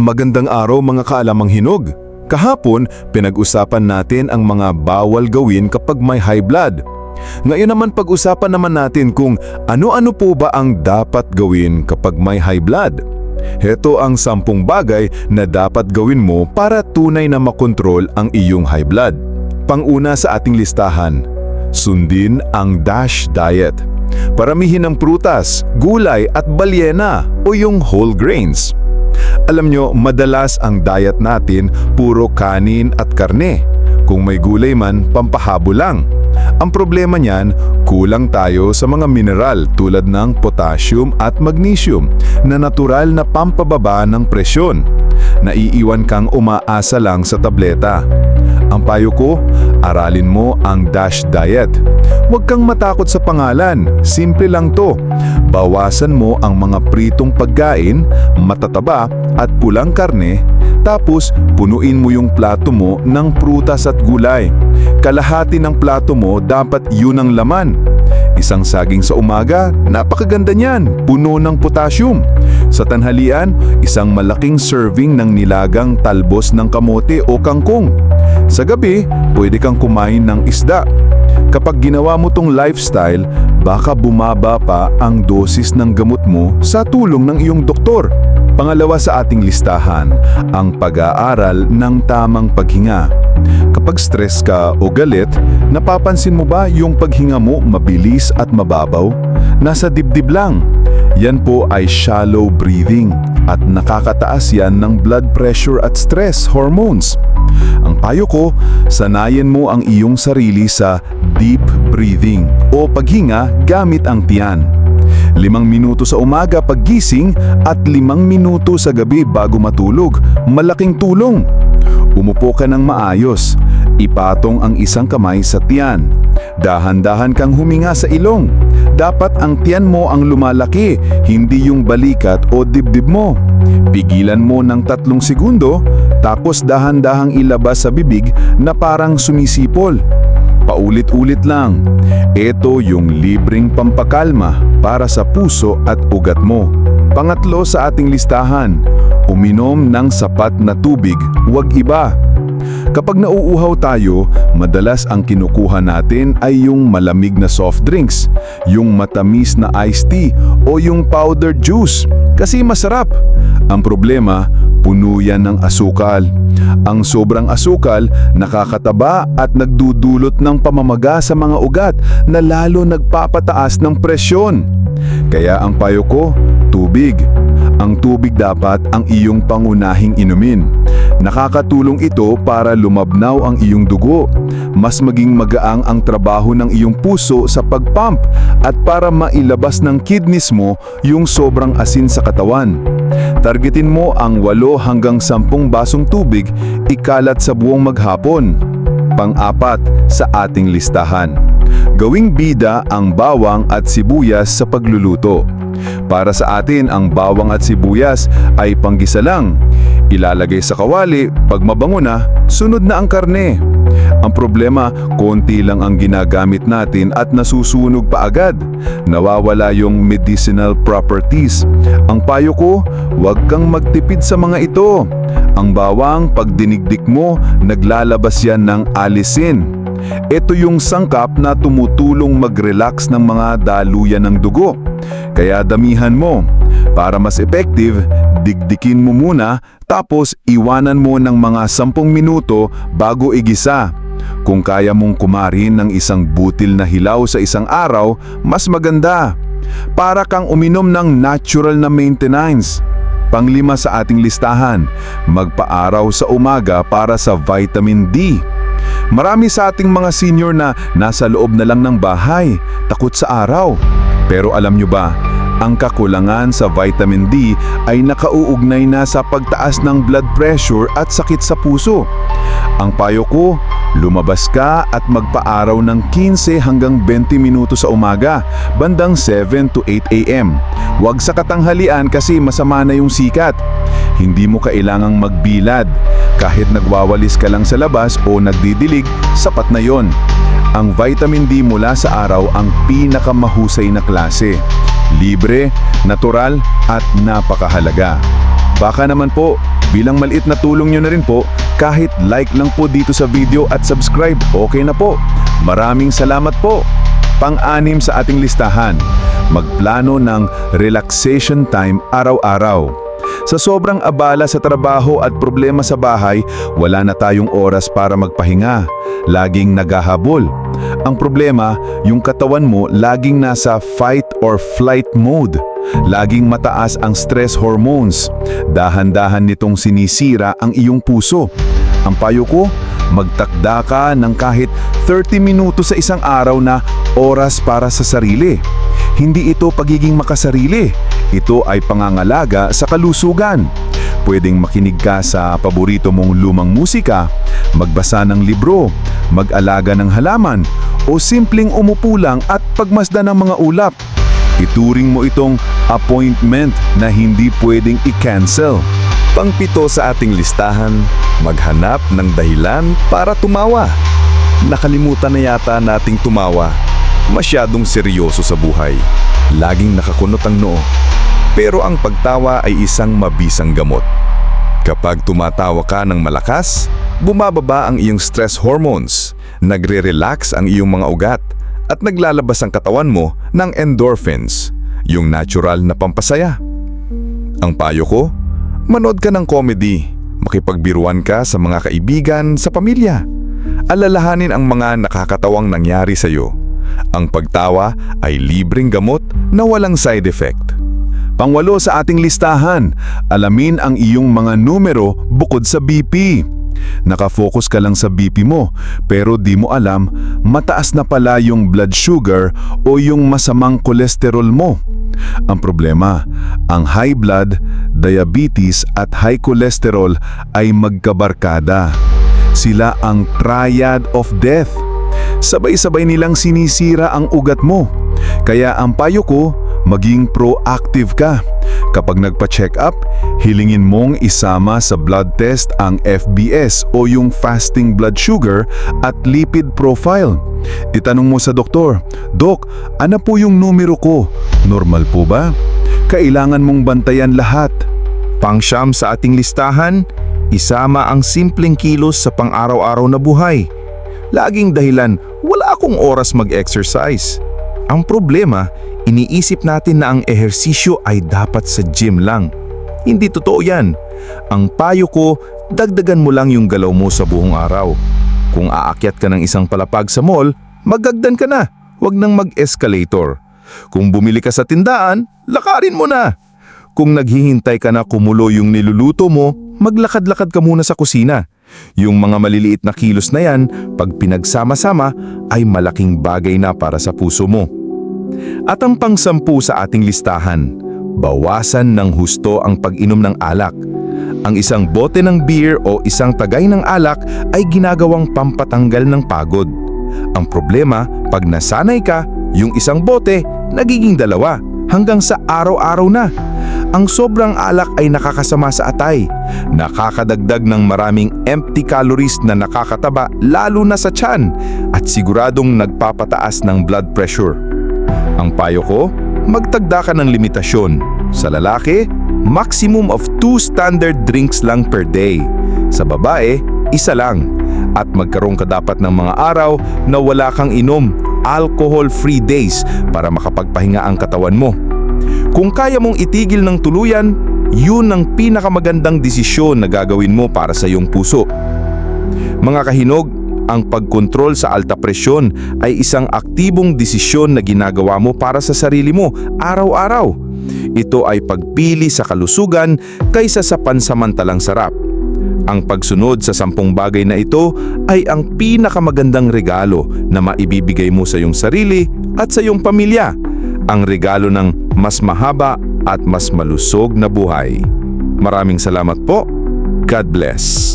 Magandang araw mga kaalamang hinog. Kahapon, pinag-usapan natin ang mga bawal gawin kapag may high blood. Ngayon naman pag-usapan naman natin kung ano-ano po ba ang dapat gawin kapag may high blood. Heto ang sampung bagay na dapat gawin mo para tunay na makontrol ang iyong high blood. Panguna sa ating listahan, sundin ang DASH diet. Paramihin ng prutas, gulay at balyena o yung whole grains. Alam nyo, madalas ang diet natin puro kanin at karne. Kung may gulay man, pampahabo lang. Ang problema niyan, kulang tayo sa mga mineral tulad ng potassium at magnesium na natural na pampababa ng presyon. Naiiwan kang umaasa lang sa tableta. Ang payo ko, aralin mo ang DASH diet. Huwag kang matakot sa pangalan, simple lang to. Bawasan mo ang mga pritong pagkain, matataba at pulang karne, tapos punuin mo yung plato mo ng prutas at gulay. Kalahati ng plato mo dapat yun ang laman. Isang saging sa umaga, napakaganda niyan, puno ng potassium. Sa tanghalian, isang malaking serving ng nilagang talbos ng kamote o kangkong. Sa gabi, pwede kang kumain ng isda. Kapag ginawa mo tong lifestyle, baka bumaba pa ang dosis ng gamot mo sa tulong ng iyong doktor. Pangalawa sa ating listahan, ang pag-aaral ng tamang paghinga. Kapag stress ka o galit, napapansin mo ba yung paghinga mo mabilis at mababaw? Nasa dibdib lang. Yan po ay shallow breathing at nakakataas yan ng blood pressure at stress hormones. Ang payo ko, sanayin mo ang iyong sarili sa deep breathing o paghinga gamit ang tiyan. Limang minuto sa umaga paggising at limang minuto sa gabi bago matulog, malaking tulong. Umupo ka ng maayos, ipatong ang isang kamay sa tiyan. Dahan-dahan kang huminga sa ilong. Dapat ang tiyan mo ang lumalaki, hindi yung balikat o dibdib mo. Pigilan mo ng tatlong segundo, tapos dahan-dahang ilabas sa bibig na parang sumisipol. Paulit-ulit lang. Ito yung libreng pampakalma para sa puso at ugat mo. Pangatlo sa ating listahan, uminom ng sapat na tubig, huwag iba. Kapag nauuhaw tayo, madalas ang kinukuha natin ay yung malamig na soft drinks, yung matamis na iced tea o yung powdered juice kasi masarap. Ang problema, puno yan ng asukal. Ang sobrang asukal nakakataba at nagdudulot ng pamamaga sa mga ugat na lalo nagpapataas ng presyon. Kaya ang payo ko, tubig. Ang tubig dapat ang iyong pangunahing inumin. Nakakatulong ito para lumabnaw ang iyong dugo, mas maging magaang ang trabaho ng iyong puso sa pagpump at para mailabas ng kidneys mo yung sobrang asin sa katawan. Targetin mo ang 8 hanggang 10 basong tubig ikalat sa buong maghapon. Pang-apat sa ating listahan. Gawing bida ang bawang at sibuyas sa pagluluto. Para sa atin, ang bawang at sibuyas ay panggisa lang. Ilalagay sa kawali, pag mabango na, sunod na ang karne. Ang problema, konti lang ang ginagamit natin at nasusunog pa agad. Nawawala yung medicinal properties. Ang payo ko, huwag kang magtipid sa mga ito. Ang bawang, pag dinigdik mo, naglalabas yan ng alisin. Ito yung sangkap na tumutulong mag-relax ng mga daluyan ng dugo. Kaya damihan mo. Para mas effective, digdikin mo muna tapos iwanan mo ng mga 10 minuto bago igisa. Kung kaya mong kumarin ng isang butil na hilaw sa isang araw, mas maganda. Para kang uminom ng natural na maintenance. Panglima sa ating listahan, magpaaraw sa umaga para sa vitamin D. Marami sa ating mga senior na nasa loob na lang ng bahay, takot sa araw. Pero alam nyo ba, ang kakulangan sa vitamin D ay nakauugnay na sa pagtaas ng blood pressure at sakit sa puso. Ang payo ko, lumabas ka at magpaaraw ng 15 hanggang 20 minuto sa umaga, bandang 7 to 8 a.m. Huwag sa katanghalian kasi masama na yung sikat. Hindi mo kailangang magbilad. Kahit nagwawalis ka lang sa labas o nagdidilig, sapat na yon. Ang vitamin D mula sa araw ang pinakamahusay na klase. Libre, natural at napakahalaga. Baka naman po, Bilang maliit na tulong nyo na rin po, kahit like lang po dito sa video at subscribe, okay na po. Maraming salamat po. Pang-anim sa ating listahan, magplano ng relaxation time araw-araw. Sa sobrang abala sa trabaho at problema sa bahay, wala na tayong oras para magpahinga. Laging naghahabol. Ang problema, yung katawan mo laging nasa fight or flight mode. Laging mataas ang stress hormones. Dahan-dahan nitong sinisira ang iyong puso. Ang payo ko, magtakda ka ng kahit 30 minuto sa isang araw na oras para sa sarili. Hindi ito pagiging makasarili. Ito ay pangangalaga sa kalusugan. Pwedeng makinig ka sa paborito mong lumang musika, magbasa ng libro, mag-alaga ng halaman, o simpleng umupo lang at pagmasdan ng mga ulap. Ituring mo itong appointment na hindi pwedeng i-cancel. Pangpito sa ating listahan, maghanap ng dahilan para tumawa. Nakalimutan na yata nating tumawa. Masyadong seryoso sa buhay. Laging nakakunot ang noo. Pero ang pagtawa ay isang mabisang gamot. Kapag tumatawa ka ng malakas, bumababa ang iyong stress hormones, nagre-relax ang iyong mga ugat, at naglalabas ang katawan mo ng endorphins, yung natural na pampasaya. Ang payo ko, manood ka ng comedy, makipagbiruan ka sa mga kaibigan, sa pamilya. Alalahanin ang mga nakakatawang nangyari sa iyo. Ang pagtawa ay libreng gamot na walang side effect. Pangwalo sa ating listahan, alamin ang iyong mga numero bukod sa BP. Nakafocus ka lang sa BP mo, pero di mo alam, mataas na pala yung blood sugar o yung masamang kolesterol mo. Ang problema, ang high blood, diabetes at high cholesterol ay magkabarkada. Sila ang triad of death. Sabay-sabay nilang sinisira ang ugat mo. Kaya ang payo ko, maging proactive ka. Kapag nagpa-check up, hilingin mong isama sa blood test ang FBS o yung fasting blood sugar at lipid profile. Itanong mo sa doktor, Dok, ano po yung numero ko? Normal po ba? Kailangan mong bantayan lahat. Pangsyam sa ating listahan, isama ang simpleng kilos sa pang-araw-araw na buhay. Laging dahilan, wala akong oras mag-exercise. Ang problema, iniisip natin na ang ehersisyo ay dapat sa gym lang. Hindi totoo yan. Ang payo ko, dagdagan mo lang yung galaw mo sa buong araw. Kung aakyat ka ng isang palapag sa mall, magagdan ka na. Huwag nang mag-escalator. Kung bumili ka sa tindaan, lakarin mo na. Kung naghihintay ka na kumulo yung niluluto mo, maglakad-lakad ka muna sa kusina. Yung mga maliliit na kilos na yan, pag pinagsama-sama, ay malaking bagay na para sa puso mo. At ang pangsampu sa ating listahan, bawasan ng husto ang pag-inom ng alak. Ang isang bote ng beer o isang tagay ng alak ay ginagawang pampatanggal ng pagod. Ang problema, pag nasanay ka, yung isang bote, nagiging dalawa hanggang sa araw-araw na. Ang sobrang alak ay nakakasama sa atay, nakakadagdag ng maraming empty calories na nakakataba lalo na sa tiyan at siguradong nagpapataas ng blood pressure. Ang payo ko, magtagda ka ng limitasyon. Sa lalaki, maximum of 2 standard drinks lang per day. Sa babae, isa lang. At magkaroon ka dapat ng mga araw na wala kang inom, alcohol-free days para makapagpahinga ang katawan mo. Kung kaya mong itigil ng tuluyan, yun ang pinakamagandang desisyon na gagawin mo para sa iyong puso. Mga kahinog, ang pagkontrol sa alta presyon ay isang aktibong desisyon na ginagawa mo para sa sarili mo araw-araw. Ito ay pagpili sa kalusugan kaysa sa pansamantalang sarap. Ang pagsunod sa sampung bagay na ito ay ang pinakamagandang regalo na maibibigay mo sa iyong sarili at sa iyong pamilya. Ang regalo ng mas mahaba at mas malusog na buhay. Maraming salamat po. God bless.